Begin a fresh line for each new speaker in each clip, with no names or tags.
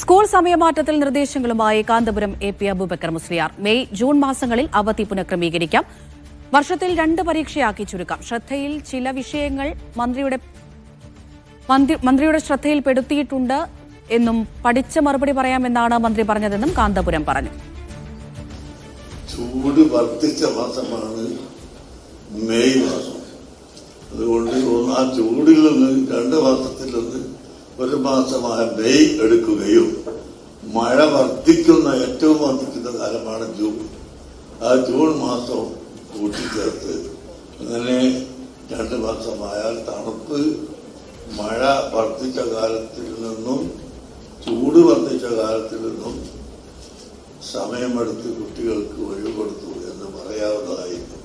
School സമയമാറ്റത്തിൽ നിർദ്ദേശങ്ങളുമായി Kanthapuram A P Aboobacker Musliyar. May June മാസങ്ങളിൽ അവധി പുനഃക്രമീകരിക്കാം. വർഷത്തിൽ രണ്ട് പരീക്ഷയാക്കി ചുരുക്കാം. ശ്രദ്ധയിൽ ചില വിഷയങ്ങൾ മന്ത്രിയുടെ മന്ത്രിയുടെ ശ്രദ്ധയിൽപ്പെടുത്തിയിട്ടുണ്ട് എന്നും പഠിച്ച മറുപടി പറയാമെന്നാണ് മന്ത്രി പറഞ്ഞതെന്നും കാന്തപുരം പറഞ്ഞു.
ചൂട് വർദ്ധിച്ച മാസമാണ് മെയ് മാസം. അതുകൊണ്ട് ആ ചൂടിൽ നിന്ന് രണ്ട് മാസത്തിൽ ഒരു മാസമായ മെയ് എടുക്കുകയും മഴ വർദ്ധിക്കുന്ന ഏറ്റവും വർദ്ധിക്കുന്ന കാലമാണ് ജൂൺ. ആ ജൂൺ മാസം കൂട്ടിച്ചേർത്ത് അങ്ങനെ രണ്ട് മാസമായാൽ തണുപ്പ് മഴ വർദ്ധിച്ച കാലത്തിൽ നിന്നും ചൂട് വർദ്ധിച്ച കാലത്തിൽ നിന്നും സമയമെടുത്ത് കുട്ടികൾക്ക് ഒഴിവ് കൊടുത്തു എന്ന് പറയാവുന്നതായിരുന്നു.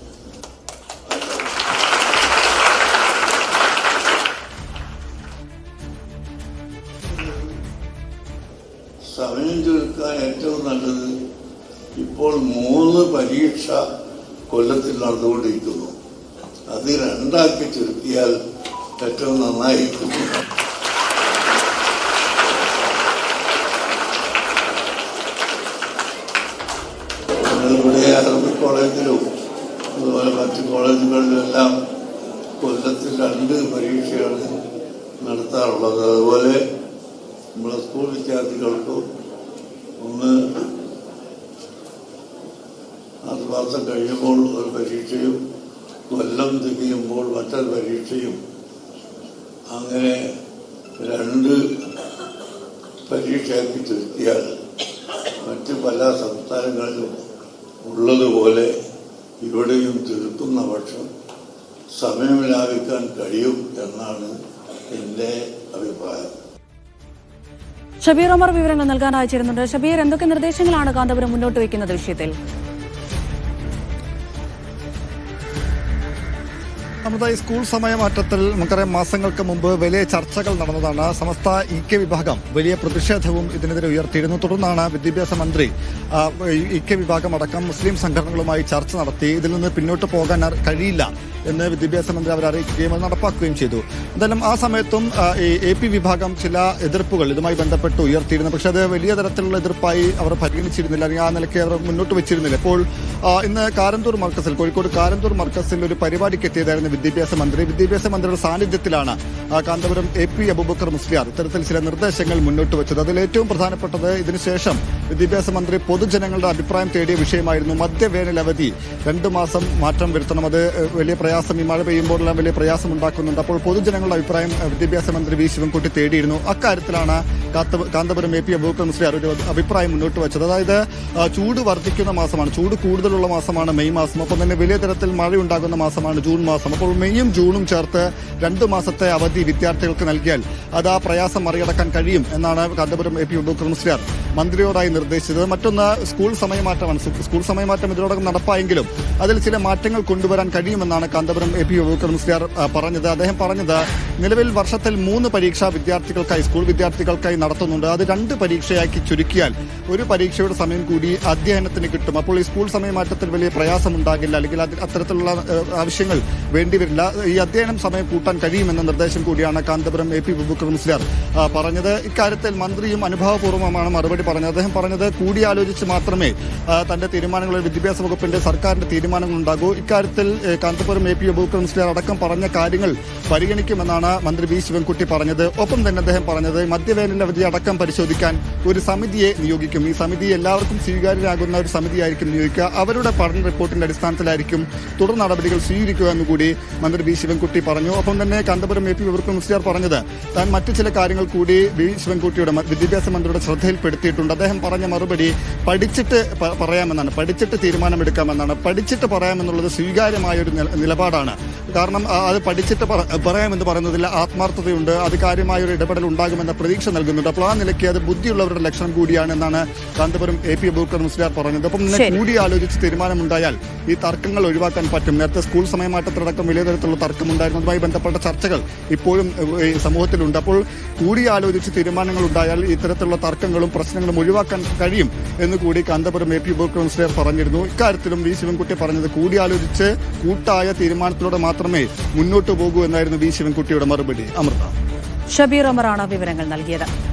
സമയം ചുരുക്കാൻ ഏറ്റവും നല്ലത് ഇപ്പോൾ മൂന്ന് പരീക്ഷ കൊല്ലത്തിൽ നടന്നുകൊണ്ടിരിക്കുന്നു. അത് രണ്ടാക്കി ചുരുക്കിയാൽ ഏറ്റവും നന്നായിരിക്കും. കോളേജിലും അതുപോലെ മറ്റ് കോളേജുകളിലെല്ലാം കൊല്ലത്തിൽ രണ്ട് പരീക്ഷയാണ് നടത്താറുള്ളത്. അതുപോലെ നമ്മളെ സ്കൂൾ വിദ്യാർത്ഥികൾക്കും മാസം കഴിയുമ്പോൾ ഒരു പരീക്ഷയും കൊല്ലം തികയുമ്പോൾ മറ്റൊരു പരീക്ഷയും. അങ്ങനെ രണ്ട് പരീക്ഷയാക്കി ചുരുക്കിയാൽ മറ്റ് പല സംസ്ഥാനങ്ങളിലും ഉള്ളതുപോലെ ഇവിടെയും ചുരുക്കുന്ന പക്ഷം സമയം ലാഭിക്കാൻ കഴിയും എന്നാണ് എന്റെ അഭിപ്രായം.
ഷബീർ ഒമർ വിവരങ്ങൾ നൽകാൻ അയച്ചിരുന്നുണ്ട് ഷബീർ എന്തൊക്കെ നിർദ്ദേശങ്ങളാണ് കാന്തപുരം മുന്നോട്ട് വയ്ക്കുന്നത് വിഷയത്തിൽ
നമ്മുടെ ഈ സ്കൂൾ സമയമാറ്റത്തിൽ നമുക്കറിയാം മാസങ്ങൾക്ക് മുമ്പ് വലിയ ചർച്ചകൾ നടന്നതാണ് സമസ്ത ഇ കെ വിഭാഗം. വലിയ പ്രതിഷേധവും ഇതിനെതിരെ ഉയർത്തിയിരുന്നു. തുടർന്നാണ് വിദ്യാഭ്യാസ മന്ത്രി ഇ കെ വിഭാഗം അടക്കം മുസ്ലിം സംഘടനകളുമായി ചർച്ച നടത്തി ഇതിൽ നിന്ന് പിന്നോട്ട് പോകാൻ കഴിയില്ല എന്ന് വിദ്യാഭ്യാസ മന്ത്രി അവർ അറിയിക്കുകയും അത് നടപ്പാക്കുകയും ചെയ്തു. എന്തായാലും ആ സമയത്തും ഈ എ പി വിഭാഗം ചില എതിർപ്പുകൾ ഇതുമായി ബന്ധപ്പെട്ട് ഉയർത്തിയിരുന്നു. പക്ഷേ അത് വലിയ തരത്തിലുള്ള എതിർപ്പായി അവർ പരിഗണിച്ചിരുന്നില്ല. അല്ലെങ്കിൽ ആ നിലയ്ക്ക് അവർ മുന്നോട്ട് വെച്ചിരുന്നില്ല. ഇപ്പോൾ ഇന്ന് കാരന്തൂർ മർക്കസിൽ കോഴിക്കോട് കാരന്തൂർ മർക്കസിൽ ഒരു പരിപാടിക്ക് എത്തിയതായിരുന്നു വിദ്യാഭ്യാസ മന്ത്രി. വിദ്യാഭ്യാസ മന്ത്രിയുടെ സാന്നിധ്യത്തിലാണ് കാന്തപുരം എ പി അബൂബക്കർ മുസ്ലിയാർ ഇത്തരത്തിൽ ചില നിർദ്ദേശങ്ങൾ മുന്നോട്ട് വെച്ചത്. അതിൽ ഏറ്റവും പ്രധാനപ്പെട്ടത് ഇതിനുശേഷം വിദ്യാഭ്യാസ മന്ത്രി പൊതുജനങ്ങളുടെ അഭിപ്രായം തേടിയ വിഷയമായിരുന്നു മദ്യവേനൽ അവധി രണ്ടു മാസം മാറ്റം വരുത്തണം. അത് വലിയ പ്രയാസം. ഈ മഴ പെയ്യുമ്പോഴെല്ലാം വലിയ പ്രയാസം ഉണ്ടാക്കുന്നുണ്ട് അപ്പോൾ പൊതുജനങ്ങളുടെ അഭിപ്രായം വിദ്യാഭ്യാസ മന്ത്രി വി ശിവൻകുട്ടി തേടിയിരുന്നു. അക്കാര്യത്തിലാണ് കാന്തപുരം എ പി അബൂബക്കർ മുസ്ലിയാർ ഒരു അഭിപ്രായം മുന്നോട്ട് വെച്ചത്. അതായത് ചൂട് വർദ്ധിക്കുന്ന മാസമാണ്. ചൂട് കൂടുതലുള്ള മാസമാണ് മെയ് മാസം. ഒപ്പം തന്നെ വലിയ തരത്തിൽ മഴയുണ്ടാകുന്ന മാസമാണ് ജൂൺ മാസം. അപ്പോൾ മെയ്യും ജൂണും ചേർത്ത് രണ്ട് മാസത്തെ അവധി വിദ്യാർത്ഥികൾക്ക് നൽകിയാൽ അത് ആ പ്രയാസം മറികടക്കാൻ കഴിയും എന്നാണ് കാന്തപുരം എ പി അബൂബക്കർ മുസ്ലിയാർ മന്ത്രിയോടായി നിർദ്ദേശിച്ചത്. മറ്റൊന്ന് സ്കൂൾ സമയമാറ്റമാണ്. സ്കൂൾ സമയമാറ്റം ഇതിനോടകം നടപ്പായെങ്കിലും അതിൽ ചില മാറ്റങ്ങൾ കൊണ്ടുവരാൻ കഴിയുമെന്നാണ് കാന്തപുരം എ പി മുസ്ലിയാർ പറഞ്ഞത്. അദ്ദേഹം പറഞ്ഞത് നിലവിൽ വർഷത്തിൽ മൂന്ന് പരീക്ഷ വിദ്യാർത്ഥികൾക്കായി സ്കൂൾ വിദ്യാർത്ഥികൾക്കായി നടത്തുന്നുണ്ട്. അത് രണ്ട് പരീക്ഷയാക്കി ചുരുക്കിയാൽ ഒരു പരീക്ഷയുടെ സമയം കൂടി അധ്യയനത്തിന് കിട്ടും. അപ്പോൾ ഈ സ്കൂൾ സമയമാറ്റത്തിൽ വലിയ പ്രയാസമുണ്ടാകില്ല. അല്ലെങ്കിൽ അത് അത്തരത്തിലുള്ള ആവശ്യങ്ങൾ വേണ്ടിവരില്ല ഈ അധ്യയനം സമയം കൂട്ടാൻ കഴിയുമെന്ന നിർദ്ദേശം കൂടിയാണ് കാന്തപുരം എ പി ആ, പറഞ്ഞത്. ഇക്കാര്യത്തിൽ മന്ത്രിയും അനുഭവപൂർവമാണ് മറുപടി പറഞ്ഞത് അദ്ദേഹം പറഞ്ഞത് കൂടിയാലോചിച്ച് മാത്രമേ തന്റെ തീരുമാനങ്ങൾ വിദ്യാഭ്യാസ വകുപ്പിന്റെ സർക്കാരിന്റെ തീരുമാനങ്ങൾ ഉണ്ടാകൂ. ഇക്കാര്യത്തിൽ കാന്തപുരം എ പി അബൂബക്കർ മുസ്ലിയാർ അടക്കം പറഞ്ഞ കാര്യങ്ങൾ പരിഗണിക്കുമെന്നാണ് മന്ത്രി വി ശിവൻകുട്ടി പറഞ്ഞത്. ഒപ്പം തന്നെ അദ്ദേഹം പറഞ്ഞത് മദ്യവേനലിന്റെ അവധി അടക്കം പരിശോധിക്കാൻ ഒരു സമിതിയെ നിയോഗിക്കും. ഈ സമിതി എല്ലാവർക്കും സ്വീകാര്യരാകുന്ന ഒരു സമിതിയായിരിക്കും നിയോഗിക്കുക. അവരുടെ പഠന റിപ്പോർട്ടിന്റെ അടിസ്ഥാനത്തിലായിരിക്കും തുടർ നടപടികൾ സ്വീകരിക്കുക എന്നുകൂടി മന്ത്രി വി ശിവൻകുട്ടി പറഞ്ഞു. ഒപ്പം തന്നെ കാന്തപുരം എ പി അബൂക്കർ മുസ്ലിയാർ പറഞ്ഞത് താൻ മറ്റു ചില കാര്യങ്ങൾ കൂടി വി ശിവൻകുട്ടിയുടെ വിദ്യാഭ്യാസ മന്ത്രിയുടെ ശ്രദ്ധയിൽപ്പെടുത്തിയിട്ടുണ്ട് അദ്ദേഹം പറഞ്ഞ മറുപടി പഠിച്ചിട്ട് പറയാമെന്നാണ്. പഠിച്ചിട്ട് തീരുമാനമെടുക്കാമെന്നാണ്. പഠിച്ചിട്ട് പറയാമെന്നുള്ളത് സ്വീകാര്യമായ ഒരു നിലപാടാണ്. കാരണം അത് പഠിച്ചിട്ട് പറയാമെന്ന് പറയുന്നതിൽ ആത്മാർത്ഥതയുണ്ട്. അത് കാര്യമായ ഒരു ഇടപെടൽ ഉണ്ടാകുമെന്ന പ്രതീക്ഷ നൽകുന്നുണ്ട്. അപ്പോൾ ആ നിലയ്ക്ക് അത് ബുദ്ധിയുള്ളവരുടെ ലക്ഷണം കൂടിയാണെന്നാണ് കാന്തപുരം എ പി അബൂക്കർ മുസ്ലിയാർ പറഞ്ഞത്. അപ്പം കൂടി
ആലോചിച്ച്
കൂടിയാലോചിച്ച് തീരുമാനമുണ്ടായാൽ ഈ തർക്കങ്ങൾ ഒഴിവാക്കാൻ പറ്റും. നേരത്തെ സ്കൂൾ സമയമാറ്റത്തിലടക്കം വലിയ തരത്തിലുള്ള തർക്കമുണ്ടായിരുന്നതുമായി ബന്ധപ്പെട്ട ചർച്ചകൾ ഇപ്പോഴും സമൂഹത്തിലുണ്ട്. അപ്പോൾ കൂടി ആലോചിച്ച് തീരുമാനങ്ങൾ ഉണ്ടായാൽ ഇത്തരത്തിലുള്ള തർക്കങ്ങളും പ്രശ്നങ്ങളും ഒഴിവാക്കാൻ കഴിയും എന്ന് കൂടി കാന്തപുരം എ പി ഉപ കൗൺസിലർ പറഞ്ഞിരുന്നു. ഇക്കാര്യത്തിലും വി ശിവൻകുട്ടി പറഞ്ഞത് കൂടിയാലോചിച്ച് കൂട്ടായ തീരുമാനത്തിലൂടെ മാത്രമേ മുന്നോട്ട് പോകൂ എന്നായിരുന്നു വി ശിവൻകുട്ടിയുടെ മറുപടി. അമൃത.
ഷബീർ അമറാണ് വിവരങ്ങൾ നൽകിയത്.